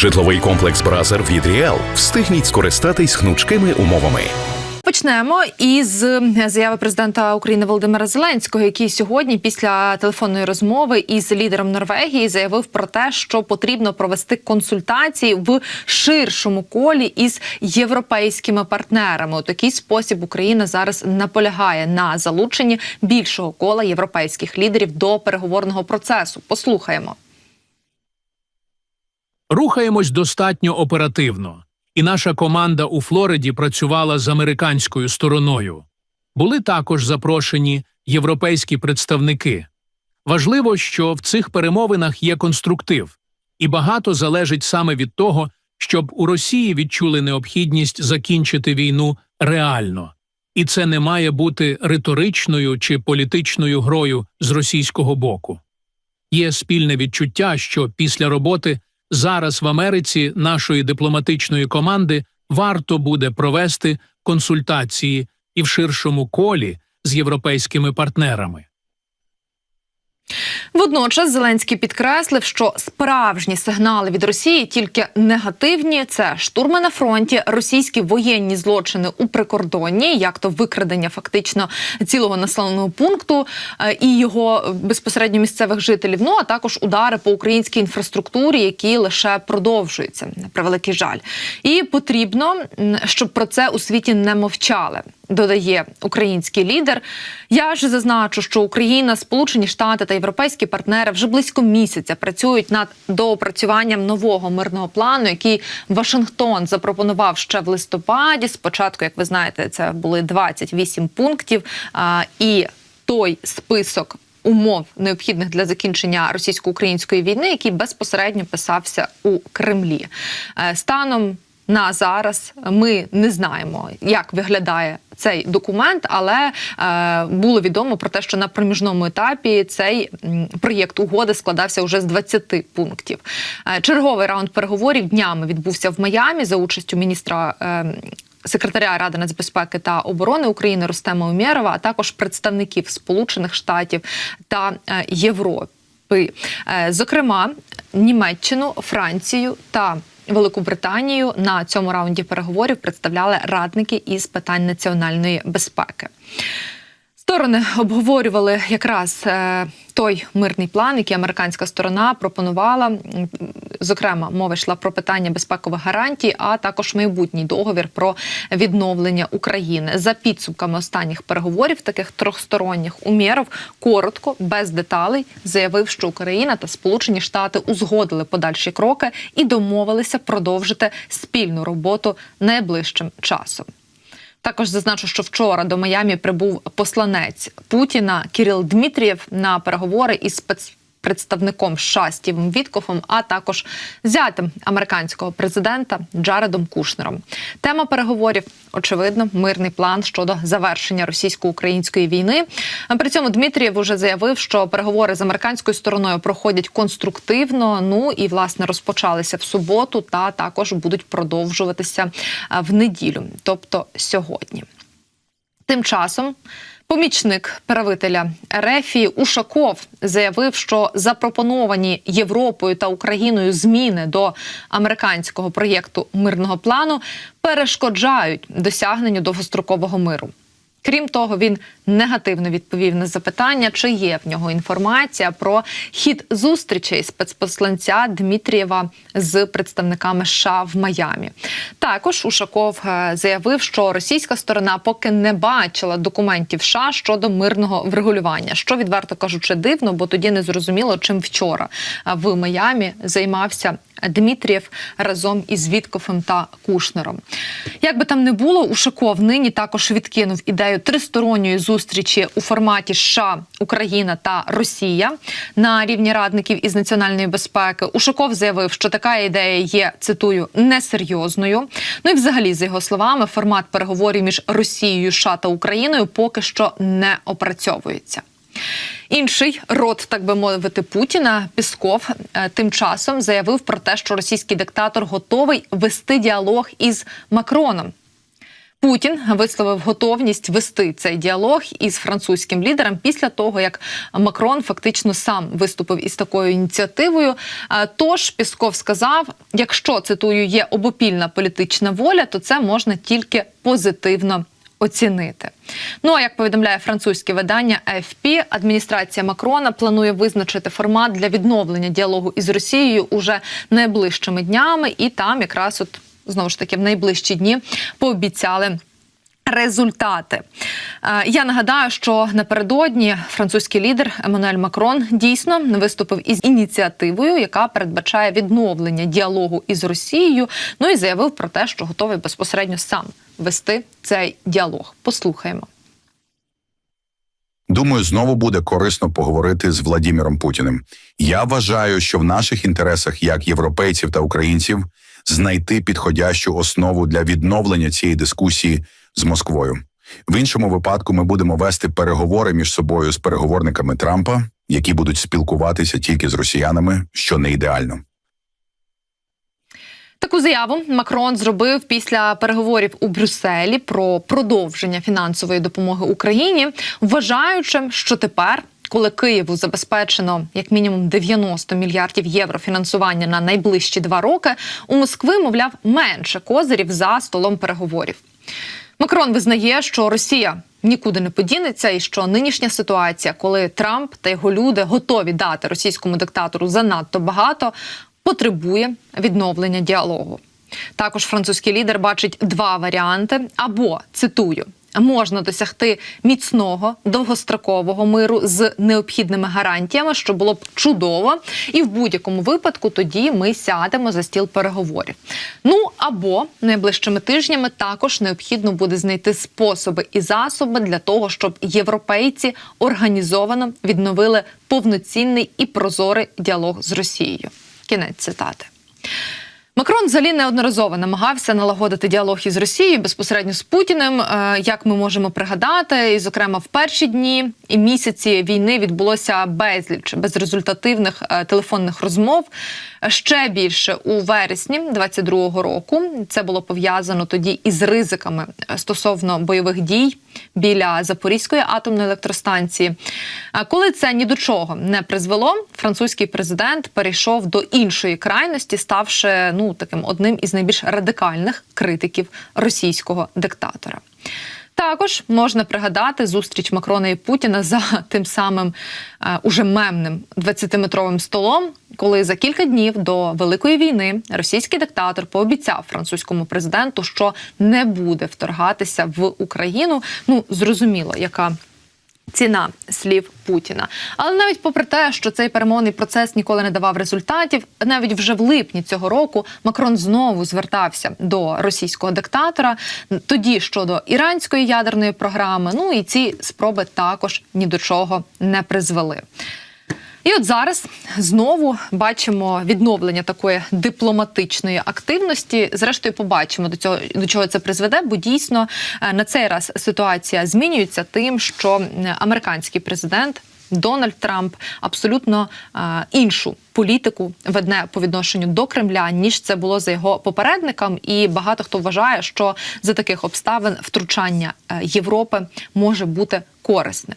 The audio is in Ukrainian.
Житловий комплекс Бразер від Ріал. Встигніть скористатись гнучкими умовами. Почнемо із заяви президента України Володимира Зеленського, який сьогодні, після телефонної розмови із лідером Норвегії, заявив про те, що потрібно провести консультації в ширшому колі із європейськими партнерами. У такий спосіб Україна зараз наполягає на залученні більшого кола європейських лідерів до переговорного процесу. Послухаємо. Рухаємось достатньо оперативно, і наша команда у Флориді працювала з американською стороною. Були також запрошені європейські представники. Важливо, що в цих перемовинах є конструктив, і багато залежить саме від того, щоб у Росії відчули необхідність закінчити війну реально. І це не має бути риторичною чи політичною грою з російського боку. Є спільне відчуття, що після роботи зараз в Америці нашої дипломатичної команди варто буде провести консультації і в ширшому колі з європейськими партнерами. Водночас Зеленський підкреслив, що справжні сигнали від Росії тільки негативні. Це штурми на фронті, російські воєнні злочини у прикордонні, як то викрадення фактично цілого населеного пункту е, і його безпосередньо місцевих жителів. Ну а також удари по українській інфраструктурі, які лише продовжуються на превеликий жаль. І потрібно, щоб про це у світі не мовчали. Додає український лідер. Я ж зазначу, що Україна, Сполучені Штати та європейські партнери вже близько місяця працюють над доопрацюванням нового мирного плану, який Вашингтон запропонував ще в листопаді. Спочатку, як ви знаєте, це були 28 пунктів. А, і той список. Умов необхідних для закінчення російсько-української війни, який безпосередньо писався у Кремлі, Е, станом на зараз ми не знаємо, як виглядає цей документ, але е, було відомо про те, що на проміжному етапі цей проєкт угоди складався вже з 20 пунктів. Е, черговий раунд переговорів днями відбувся в Майамі за участю міністра. Е, Секретаря Ради нацбезпеки та оборони України Рустема Умєрова, а також представників Сполучених Штатів та Європи, зокрема Німеччину, Францію та Велику Британію на цьому раунді переговорів представляли радники із питань національної безпеки. Сторони обговорювали якраз е, той мирний план, який американська сторона пропонувала. Зокрема, мова йшла про питання безпекових гарантій, а також майбутній договір про відновлення України. За підсумками останніх переговорів, таких трьохсторонніх умєров, коротко, без деталей, заявив, що Україна та Сполучені Штати узгодили подальші кроки і домовилися продовжити спільну роботу найближчим часом. Також зазначу, що вчора до Майамі прибув посланець Путіна Кирил Дмитрієв на переговори із спецпредставником США Стівом Віткофом, а також зятем американського президента Джаредом Кушнером. Тема переговорів очевидно мирний план щодо завершення російсько-української війни. При цьому Дмитрієв уже заявив, що переговори з американською стороною проходять конструктивно. Ну і власне розпочалися в суботу, та також будуть продовжуватися в неділю, тобто сьогодні. Тим часом помічник правителя Рефі Ушаков заявив, що запропоновані Європою та Україною зміни до американського проєкту мирного плану перешкоджають досягненню довгострокового миру. Крім того, він негативно відповів на запитання, чи є в нього інформація про хід зустрічей спецпосланця Дмитрієва з представниками США в Майамі. Також Ушаков е, заявив, що російська сторона поки не бачила документів США щодо мирного врегулювання, що відверто кажучи, дивно, бо тоді не зрозуміло, чим вчора е, в Майамі займався Дмитрієв разом із Віткофем та Кушнером. Як би там не було, Ушаков нині також відкинув ідею тристоронньої зустрічі у форматі США, Україна та Росія на рівні радників із національної безпеки. Ушаков заявив, що така ідея є цитую несерйозною. Ну і взагалі, за його словами, формат переговорів між Росією, США та Україною поки що не опрацьовується. Інший рот, так би мовити, Путіна Пісков е, тим часом заявив про те, що російський диктатор готовий вести діалог із Макроном. Путін висловив готовність вести цей діалог із французьким лідером після того, як Макрон фактично сам виступив із такою ініціативою. Тож Пісков сказав: якщо цитую, є обопільна політична воля, то це можна тільки позитивно. Оцінити. Ну а як повідомляє французьке видання AFP, адміністрація Макрона планує визначити формат для відновлення діалогу із Росією уже найближчими днями, і там якраз от знову ж таки в найближчі дні пообіцяли. Результати Е, я нагадаю, що напередодні французький лідер Еммануель Макрон дійсно виступив із ініціативою, яка передбачає відновлення діалогу із Росією. Ну і заявив про те, що готовий безпосередньо сам вести цей діалог. Послухаємо. Думаю, знову буде корисно поговорити з Владіміром Путіним. Я вважаю, що в наших інтересах, як європейців та українців, знайти підходящу основу для відновлення цієї дискусії з Москвою. В іншому випадку ми будемо вести переговори між собою з переговорниками Трампа, які будуть спілкуватися тільки з росіянами, що не ідеально. Таку заяву Макрон зробив після переговорів у Брюсселі про продовження фінансової допомоги Україні, вважаючи, що тепер. Коли Києву забезпечено як мінімум 90 мільярдів євро фінансування на найближчі два роки, у Москви, мовляв, менше козирів за столом переговорів. Макрон визнає, що Росія нікуди не подінеться, і що нинішня ситуація, коли Трамп та його люди готові дати російському диктатору занадто багато, потребує відновлення діалогу. Також французький лідер бачить два варіанти: або цитую. Можна досягти міцного довгострокового миру з необхідними гарантіями, що було б чудово, і в будь-якому випадку тоді ми сядемо за стіл переговорів. Ну або найближчими тижнями також необхідно буде знайти способи і засоби для того, щоб європейці організовано відновили повноцінний і прозорий діалог з Росією. Кінець цитати. Макрон взагалі неодноразово намагався налагодити діалог із Росією безпосередньо з Путіним. Е, Як ми можемо пригадати, і зокрема в перші дні і місяці війни відбулося безліч безрезультативних е, телефонних розмов. Ще більше у вересні 22-го року це було пов'язано тоді із ризиками е, стосовно бойових дій біля Запорізької атомної електростанції. Коли це ні до чого не призвело, французький президент перейшов до іншої крайності, ставши ну таким одним із найбільш радикальних критиків російського диктатора. Також можна пригадати зустріч Макрона і Путіна за тим самим е, уже мемним 20-метровим столом, коли за кілька днів до великої війни російський диктатор пообіцяв французькому президенту, що не буде вторгатися в Україну. Ну зрозуміло, яка ціна слів Путіна. Але навіть попри те, що цей перемовний процес ніколи не давав результатів, навіть вже в липні цього року Макрон знову звертався до російського диктатора. Тоді щодо іранської ядерної програми. Ну і ці спроби також ні до чого не призвели. І от зараз знову бачимо відновлення такої дипломатичної активності. Зрештою, побачимо до цього до чого це призведе, бо дійсно е, на цей раз ситуація змінюється тим, що е, американський президент. Дональд Трамп абсолютно е, іншу політику ведне по відношенню до Кремля, ніж це було за його попередником. І багато хто вважає, що за таких обставин втручання Європи може бути корисним.